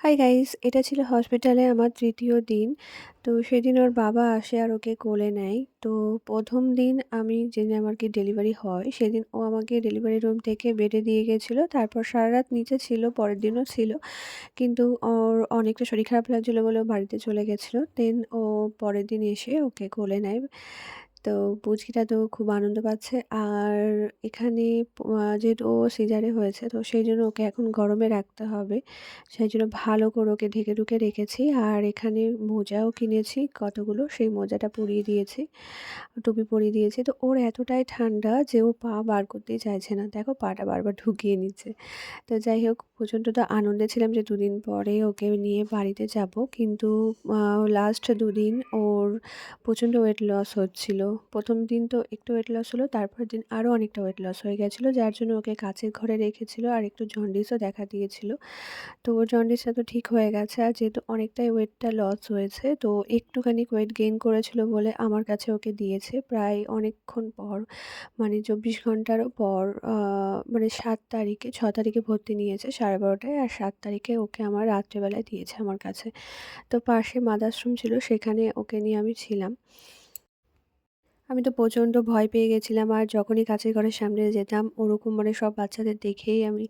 Hi guys এটা ছিল হসপিটালে আমার তৃতীয় দিন। তো সেদিন ওর বাবা আসে আর ওকে কোলে নেয়। তো প্রথম দিন আমি যেদিন আমার কি ডেলিভারি হয়, সেদিন ও আমাকে ডেলিভারি রুম থেকে বেডে দিয়ে গেছিল। তারপর সারা রাত নিচে ছিল, পরের দিনও ছিল। কিন্তু ওর অনেকটা শরীর খারাপ লাগছিল বলে ও বাড়িতে চলে গেছিল। দেন ও পরের দিন এসে ওকে কোলে নেয়। তো পুচকিটা তো খুব আনন্দ পাচ্ছে। আর এখানে যেহেতু ও সিজারে হয়েছে, তো সেই জন্য ওকে এখন গরমে রাখতে হবে। সেই জন্য ভালো করে ওকে ঢেকে ঢুকে রেখেছি। আর এখানে মোজাও কিনেছি, কতগুলো, সেই মোজাটা পরিয়ে দিয়েছি, টুপি পরিয়ে দিয়েছি। তো ওর এতটাই ঠান্ডা যে ও পা বার করতেই চাইছে না। দেখো পাটা বারবার ঢুকিয়ে নিচ্ছে। তো যাই হোক, প্রচণ্ড তো আনন্দে ছিলাম যে দুদিন পরে ওকে নিয়ে বাড়িতে যাব। কিন্তু লাস্ট দুদিন ওর প্রচণ্ড ওয়েট লস হচ্ছিল। প্রথম দিন তো একটু ওয়েট লস হলো তারপর দিন আরও অনেকটা ওয়েট লস হয়ে গেছিল, যার জন্য ওকে কাছের ঘরে রেখেছিল আর একটু জন্ডিসও দেখা দিয়েছিল। তো ওর জন্ডিসটা তো ঠিক হয়ে গেছে, আর যেহেতু অনেকটাই ওয়েটটা লস হয়েছে, তো একটুখানি ওয়েট গেইন করেছিল বলে আমার কাছে ওকে দিয়েছে। প্রায় অনেকক্ষণ পর মানে চব্বিশ ঘন্টারও পর মানে সাত তারিখে, ছ তারিখে ভর্তি নিয়েছে সাড়ে বারোটায়, আর সাত তারিখে ওকে আমার রাত্রেবেলায় দিয়েছে আমার কাছে। তো পাশে মাদারশ্রম ছিল, সেখানে ওকে নিয়ে আমি ছিলাম। আমি তো প্রচণ্ড ভয় পেয়ে গেছিলাম। আর যখনই কাছের ঘরের সামনে যেতাম, ওরকম মানে সব বাচ্চাদের দেখেই আমি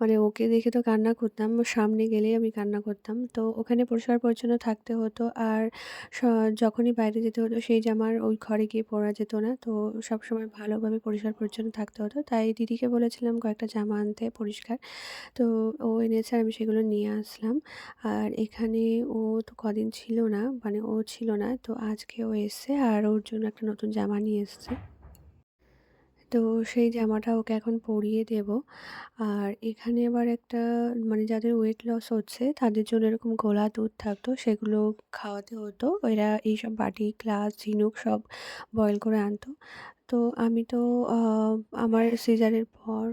মানে ওকে দেখে তো কান্না করতাম। সামনে গেলেই আমি কান্না করতাম। তো ওখানে পরিষ্কার পরিচ্ছন্ন থাকতে হতো। আর যখনই বাইরে যেতে হতো, সেই জামার ওই ঘরে গিয়ে পরা যেত না, তো সবসময় ভালোভাবে পরিষ্কার পরিচ্ছন্ন থাকতে হতো। তাই দিদিকে বলেছিলাম, কয়েকটা জামা আনতে পরিষ্কার। তো ও এনেছে, আমি সেগুলো নিয়ে আসলাম। আর এখানে ও তো কদিন ছিল না মানে ও ছিল না, তো আজকে ও এসছে। আর ওর জন্য একটা নতুন জামা নিয়ে এসছে। তো সেই জামাটা ওকে এখন পরিয়ে দেব। আর এখানে আবার একটা মানে যাদের ওয়েট লস হচ্ছে, তাদের জন্য এরকম গোলা দুধ থাকতো, সেগুলো খাওয়াতে হতো। এরা এইসব বাটি, গ্লাস, ঝিনুক সব বয়েল করে আনতো। তো আমি তো আমার সিজারের পর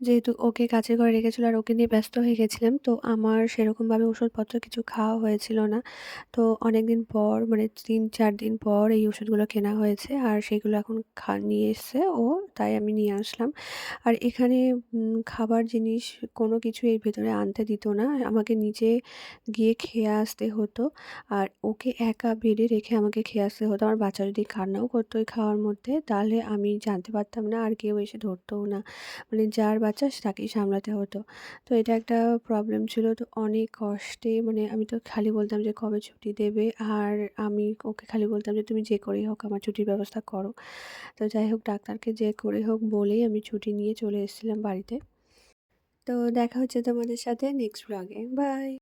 যেহেতু ওকে কাছের ঘরে রেখেছিলো আর ওকে নিয়ে ব্যস্ত হয়ে গেছিলাম, তো আমার সেরকমভাবে ওষুধপত্র কিছু খাওয়া হয়েছিল না। তো অনেক দিন পর মানে তিন, চার দিন পর এই ওষুধগুলো কেনা হয়েছে আর সেগুলো এখন খা, নিয়ে এসছে ও, তাই আমি নিয়ে আসলাম। আর এখানে খাবার জিনিস কোনো কিছু এর ভেতরে আনতে দিত না, আমাকে নিজে গিয়ে খেয়ে আসতে হতো আর ওকে একা বেডে রেখে আমাকে খেয়ে আসতে হতো। আমার বাচ্চা যদি কান্নাও করতো ওই খাওয়ার মধ্যে, তাহলে আমি জানতে পারতাম না আর কেউ এসে ধরতোও না। মানে যার বাচ্চা তাকেই সামলাতে হতো। তো এটা একটা প্রবলেম ছিল। তো অনেক কষ্টে মানে আমি তো খালি বলতাম যে কবে ছুটি দেবে আর আমি ওকে খালি বলতাম যে তুমি যে করেই হোক আমার ছুটির ব্যবস্থা করো। তো যাই হোক ডাক্তারকে যে করে হোক বলেই আমি ছুটি নিয়ে চলে এসেছিলাম বাড়িতে। তো দেখা হচ্ছে তোমাদের সাথে নেক্সট ব্লগে বাই